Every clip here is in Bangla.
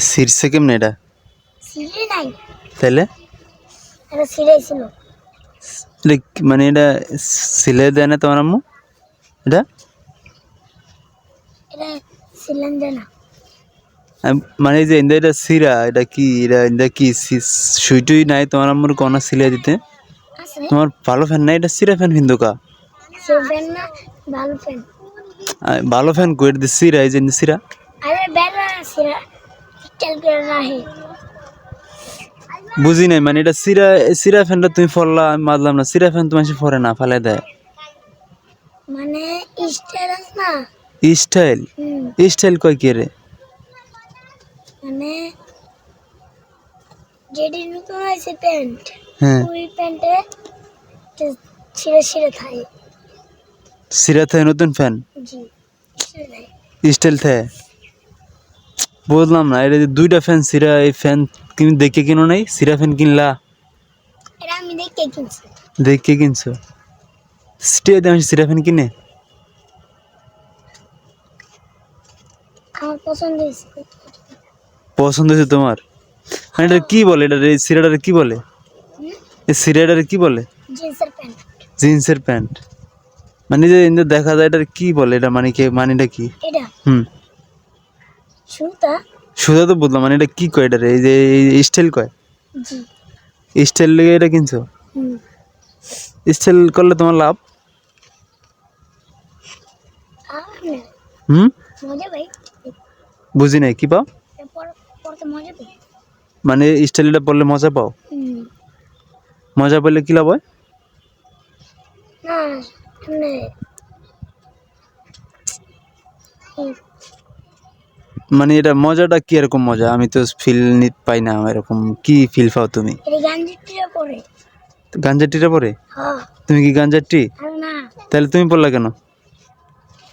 ছিঁড়ছে কেমনে এটা? সিলে নাই। তাইলে? এটা সিলে ছিল মানে এটা সিলে দেয় না তোমার আম্মু? এটা? এটা সিলেন দেয় না। মানে যে ইন্দা এটা সিরা এটা কি এটা ইন্দা কি সুইটুই নাই তোমার আম্মুর কনা সিলে দিতে? তোমার ভালো ফ্যান নাই? এটা সিরা ফ্যান হিন্দুকা না ভালো ফ্যান। আ- ভালো ফ্যান কই এটা সিরা এই যে ইন্দা সিরা। আরে বেড়া সিরা। বুঝি নাই মানে এটা সিরা সিরা ফ্যানটা তুমি ফরলা আমি মানলাম না। সিরা ফ্যান তোমার ফরে না ফালে দেয়। মানে স্টাইল না? স্টাইল স্টাইল কয় কে রে? মানে যেটি নতুন আছে প্যান্ট হ্যাঁ। ওই প্যান্টে ছিঁড়ে ছিঁড়ে থাকে সিরা থাকে নতুন ফ্যান জি স্টাইল থাকে বুঝলাম না এটা যে দুইটা ফ্যান সিরা এই ফ্যান তুমি দেখে কিনো নাই? সিরা ফ্যান কিনলা? দেখে কিনছি। স্টে দাম সিরা ফ্যান কিনে? পছন্দ হয়েছে। তোমার? মানে এটা কি বলে? এটা এই সিরাটারে কি বলে? এই সিরাটারে কি বলে? জিন্সের প্যান্ট। মানে যে দেখা যায় এটা কি বলে? এটা মানে কি মানেটা কি? এটা। হুম। সুতা? সুদা তো বুঝলাম মানে এটা কি কয় এটা এই যে স্টাইল কয়? জি। স্টাইল লেগে এটা কিনছো? হুম। স্টাইল করলে তোমার লাভ? হুম? বুঝি নাই কি পাও? মানে স্টাইলটা পড়লে মজা পাও? হুম। মজা পেলে কি লাভ হয়? না মানে এটা মজাটা কি এরকম মজা? আমি তো ফিল পাই না এরকম কি ফিল পাও তুমি? এটা গাঞ্জিটিরা পরে গাঞ্জার টিটা পরে হ্যাঁ। তুমি কি গাঞ্জার টি না। তাহলে তুমি পড়লা কেন?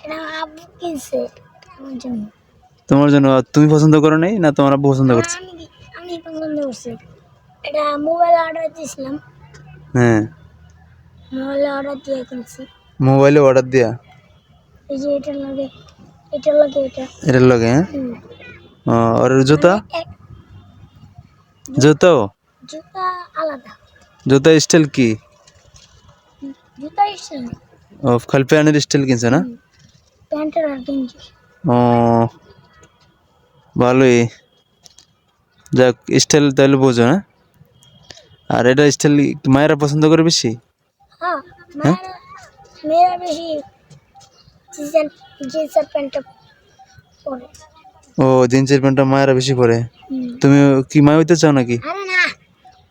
এটা তোমার জন্য? তুমি পছন্দ করো নাই না তোমার আব্বু পছন্দ করছে? আমি আমি পছন্দ করছি? এটা মোবাইল অর্ডার দিয়েছিলাম। হ্যাঁ। মোবাইলে অর্ডার দিয়ে কিনছি। মোবাইলে অর্ডার দিয়া? এই যে এটার লাগে এটার লাগে এটা। এটার লগে হ্যাঁ? আর জুতা? জুতাও? জুতা আলাদা। জুতা স্টাইল কি? জুতা এসছে ও খালি প্যান্টের স্টাইল কিনছে না? প্যান্টের আর গেঞ্জি। ও ভালোই। যাক স্টাইল তাহলে বোঝো না আর এটা স্টাইল মায়েরা পছন্দ করে বেশি? হ্যাঁ? মেয়েরা মেয়েরা বেশি জিন্সের জিন্সের প্যান্টটা পরে। ও জিন্সের প্যান্টটা মায়েরা বেশি পরে। তুমি কি মায় হইতে চাও নাকি?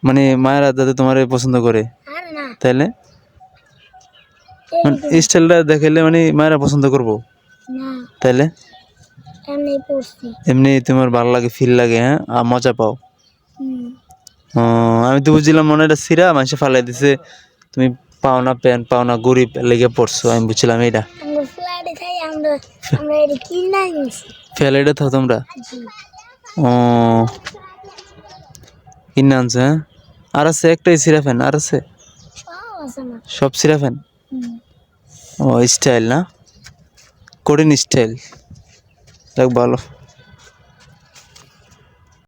মানে মায়েরা যাতে তোমার পছন্দ করে। এই মানে স্টাইলটা দেখাইলে মানে মায়েরা পছন্দ করব। না। তাইলে? এমনি তোমার ভালো লাগে ফিল লাগে হ্যাঁ? আর মজা পাও। ও, আমি তো বুঝছিলাম মনে এটা সিরা মানুষে ফালাই দিছে। তুমি পাও না প্যান্ট পাও না গরিব লেগে পড়ছো আমি বুঝছিলাম এটা আমরা আমরা এটা কিনা থাও তোমরা। ও কিনে আনছো হ্যাঁ? আর আছে একটাই সিরা ফ্যান আর আছে? সব সিরা ফ্যান ও স্টাইল না? কঠিন স্টাইল দেখ ভালো।